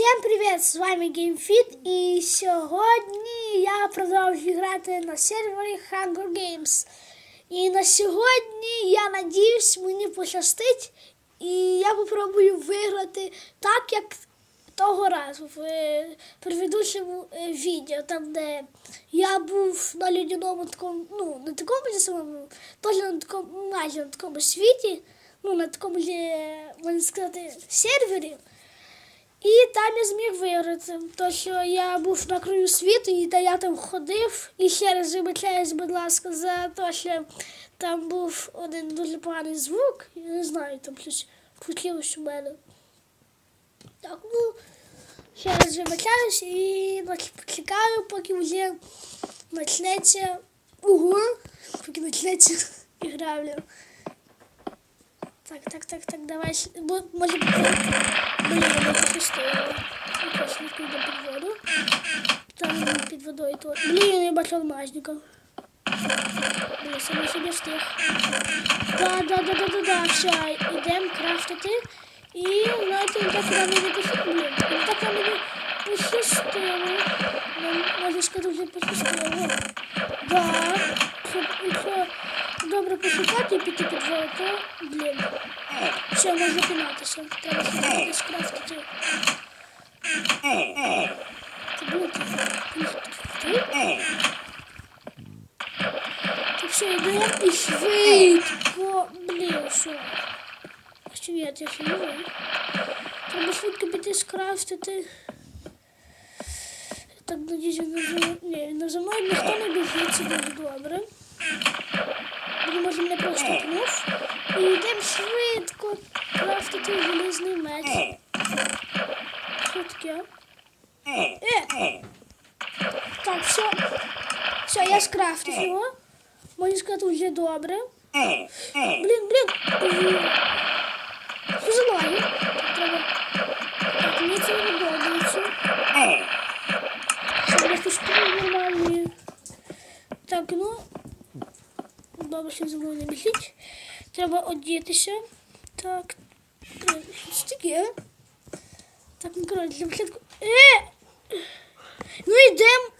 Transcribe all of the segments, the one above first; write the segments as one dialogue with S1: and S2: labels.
S1: Всім привіт! З вами GameFit і сьогодні я продовжую грати на сервері Hunger Games. І на сьогодні я надіюсь, мені пощастить, і я попробую виграти так, як того разу в е, предыдущому е, відео, там де я був на людяному такому, ну, на такому самому, теж на такому, майже на такому світі, ну, на такому, же, можна сказати, сервері. І там я зміг виграти. То, що я був на краю світу, і та я там ходив. І ще раз вибачаюсь, будь ласка, за те, що там був один дуже поганий звук. Я не знаю, там щось включилось у мене. Так, ну, ще раз вибачаюсь і почекаю, поки вже почнеться. Ого, поки почнеться ігра. бля. Так, так, так, так, давай. с- бо- Може бути. Блін, не пощастило. Якось не піде під воду. Там під водою то. Блін, я бачу алмазників. Блін, саме собі встиг. Да, да, да, да, да, да, все, ідемо крафтити. І, знаєте, він так нам не пощастило. Блін, він так нам не пощастило. Нам, можна сказати, вже пощастило. Да. Якщо- Якщо добре пошукати і піти під воду, то, блін. Все, можна пінатися. Треба сюди десь крафтити. Це блоки. Ти? Так все, йдемо і швидко. Блін, що? Що я не знаю. Треба швидко піти скрафтити. Так, надіюсь, він не за... Ні, він не за мною ніхто не біжить, це дуже добре. Він може мене просто пнув. І йдемо швидко крафтити железний меч. Що таке? Е! Так, все. Все, я скрафтив його. Можна сказати, вже добре. Блін, блін. Лаги? Треба. Так, мені це не подобається. Щоб шкури нормальні. Так, ну. За мною не біжить. Треба одітися. Так. Що таке? Так, ну коротше, для початку. Е! Ну йдем.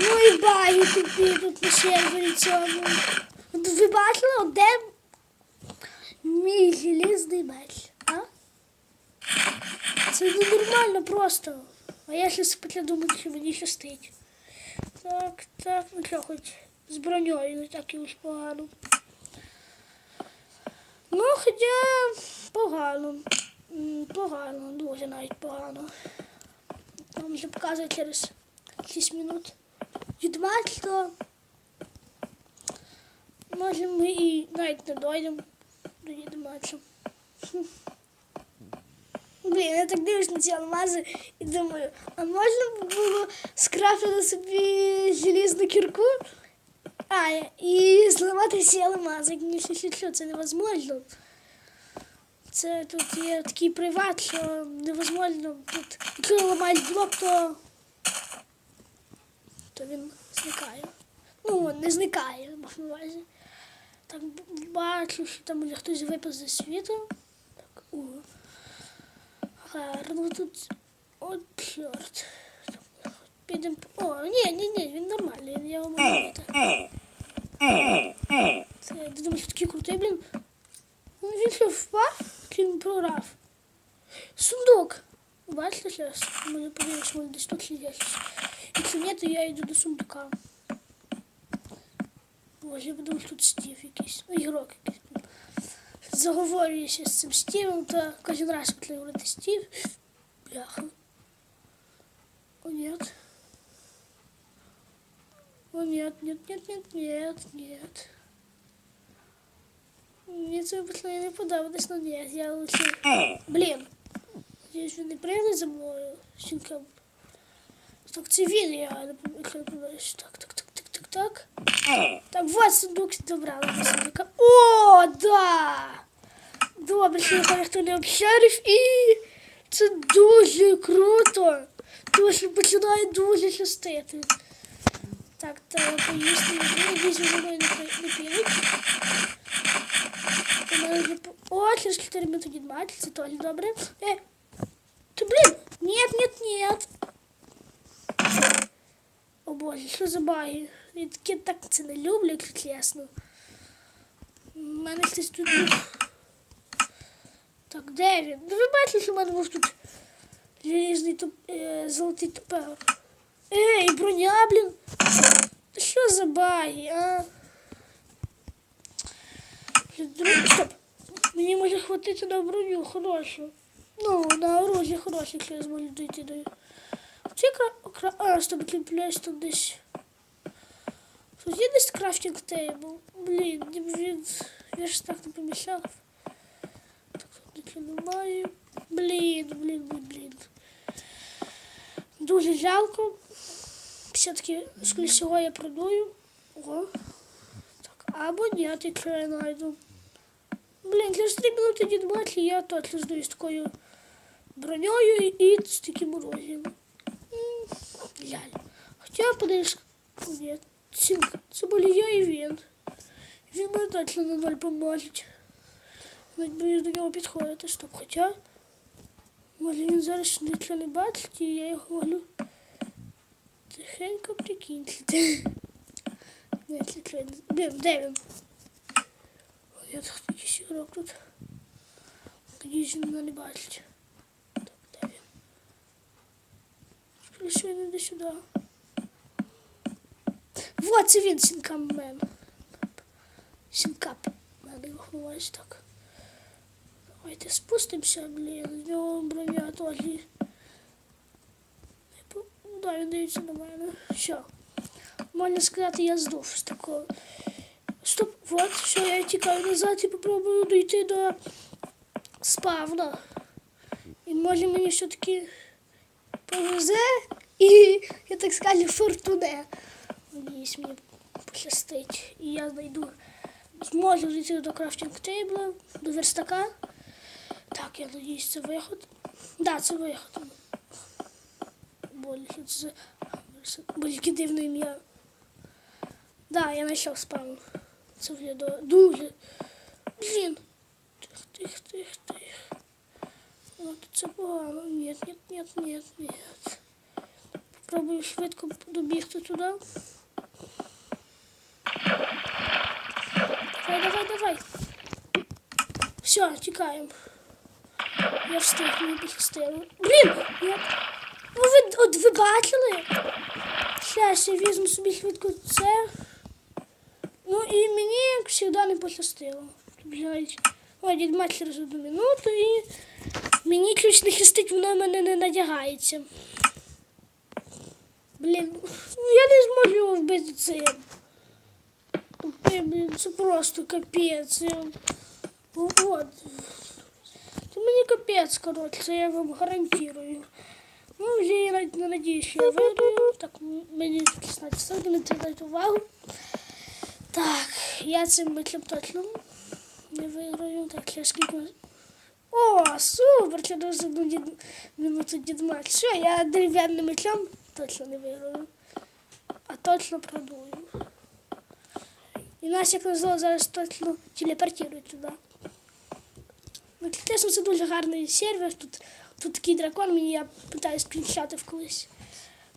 S1: Ну і баги тобі тут на сервері цьому. Ви бачили, де мій желізний меч, а? Це ненормально просто. А я щось почав думати, що мені щастить. Так, так, ну що, хоч з броньою не так і уж погано. Ну, хоча погано. Погано, дуже навіть погано. Вам вже показує через 6 минут відмач, то може ми і навіть не дойдемо до відмачу. Блін, я так дивлюсь на ці алмази і думаю, а можна було скрафтити собі желізну кірку? А, і зламати всі алмази, якщо що, що це невозможно. Це тут є такий приват, що невозможно. Тут, якщо ламають блок, то, то він зникає. Ну, не зникає, на увазі. Так бачу, що там вже хтось випав зі світу. Так, о. Гарно тут. О, чорт. Підемо. О, ні, ні, ні, він нормальний, він його можу бити. Це, ти думаєш, що такий крутий, блін? Ну, Він що впав, чи він програв? Сундук. Бачите зараз? Мене подивись, може десь тут є щось. Якщо ні, то я йду до сундука. Боже, я подумав, що тут стів якийсь. Ну, ігрок якийсь. Заговорююся з цим стівом, то кожен раз, коли говорити стів. Бляха. О, нет. О, нет, нет, нет, нет, нет, нет. Мені це починає не подобатись, але ні, я лише... Блін. Надіюсь, він не прийде за мною. Щінка. Так, це він, я не пам'ятаю. Так, так, так, так, так, так. Так, вот сундук добрали до сундука. О, да! Добре, що його ніхто не обшарив і це дуже круто. Тому що починає дуже щастити. Так, треба если мы за мною не п'янить. У мене вже О, через 4 минути дід мать, це теж добре. Э! Ты блин! нет, нет, нет. О боже, що за баги? Я таке так це люблю, как ясно. У мене щось тут. Так, де він? Ну ви бачите, що в тут желізний туп... Э, золотий тупер. Ей, броня, блін. Та Що за баги, а? Стоп. Мені може хватити на броню хорошу. Ну, на оружие хороше, якщо я зможу дійти до. Кра... А, стоп, кліпляєш тут десь. Тут є десь крафтинг тейбл. Блін, він... Я ж так не помішав. Так, нічого немає. Блін, блін, блін, блін. Дуже жалко. Все-таки, скоріше всього, я продаю. О. Так, або ні, якщо я знайду. Блін, через три минути дід Матлі я точно здаю з такою броньою і з таким оружием. М, Жаль. Хоча подивись, ні, сімка, це були я і він. Він мене точно на ноль помножить. Навіть боюсь до нього підходити, стоп. Хоча, може він зараз нічого не бачить, і я його тихенько прикінчити. Не, це Блін, де він? О, Я так якийсь ігрок тут. Надіюсь, він мене не бачить. Так, де він? Скоріше він іде сюди. Вот це він, Сінкаммен. Сінкап. Надо його ховати так. Давайте спустимося, блін. З нього броня теж. Да, він дивиться на мене. Що? Можна сказати, я здув з такого. Стоп, вот, все, я тікаю назад і попробую дійти до спавна. І може мені все-таки повезе і, я так скажу, фортуне. Надіюсь, мені пощастить. І я знайду. Зможу дійти до крафтинг тейбла, до верстака. Так, я надіюсь, це виход. Да, це виход. За... Болі, дивне ім'я. Да, я знайшов спаун. Це виглядає дуже. Блін. Тих, тих, тих, тих. От це погано. Ні, ні, ні, ні, ні. Попробую швидко добігти туди. Давай, давай, давай. Все, тікаємо. Я встиг, мені пощастило. Блін! Я... Ну ви, от ви бачили? Щас я візьму собі швидко це. Ну і мені, як завжди, не пощастило. Блядь. Ой, дід мать через одну минуту і мені ключ не хистить, воно в мене не надягається. Блін, ну я не зможу його вбити цим. Блін, це просто капець. От. Це мені капець, коротше, я вам гарантую. Ну, вже я навіть не надію, що я виграю. Так, мені 16 секунд, не тримайте увагу. Так, я цим митлем точно не виграю. Так, я скільки. О, супер! Через одну дід... минуту дідмать. Все, я дерев'яним мечом точно не виграю. А точно продую. І нас, як назло, зараз точно телепортують туди. Ну, чесно, це дуже гарний сервер. Тут, тут такий дракон, мені я питаю скріншати в колись.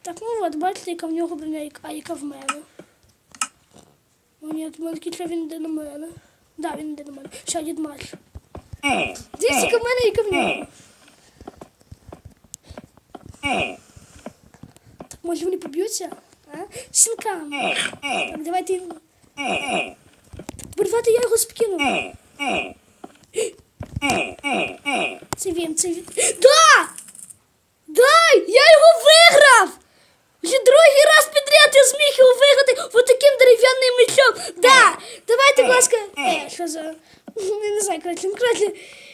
S1: Так, ну от, бачите, яка в нього броня, а яка в мене. О, ні, мене такий, він йде на мене. Да, він йде на мене. Що, дід Маш. Дивіться, яка в мене, яка в нього. Так, може вони поб'ються? А? Сілкам. Так, давайте. давайте я його спкину. Це він, це він. Да! Да! Я його виграв! Вже другий раз підряд я зміг його виграти от таким дерев'яним мечом. Да! Давайте, будь ласка. Е, що за. Не знаю, коротше, ну, коротше.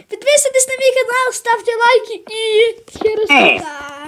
S1: Підписуйтесь на мій канал, ставте лайки і ще раз пока.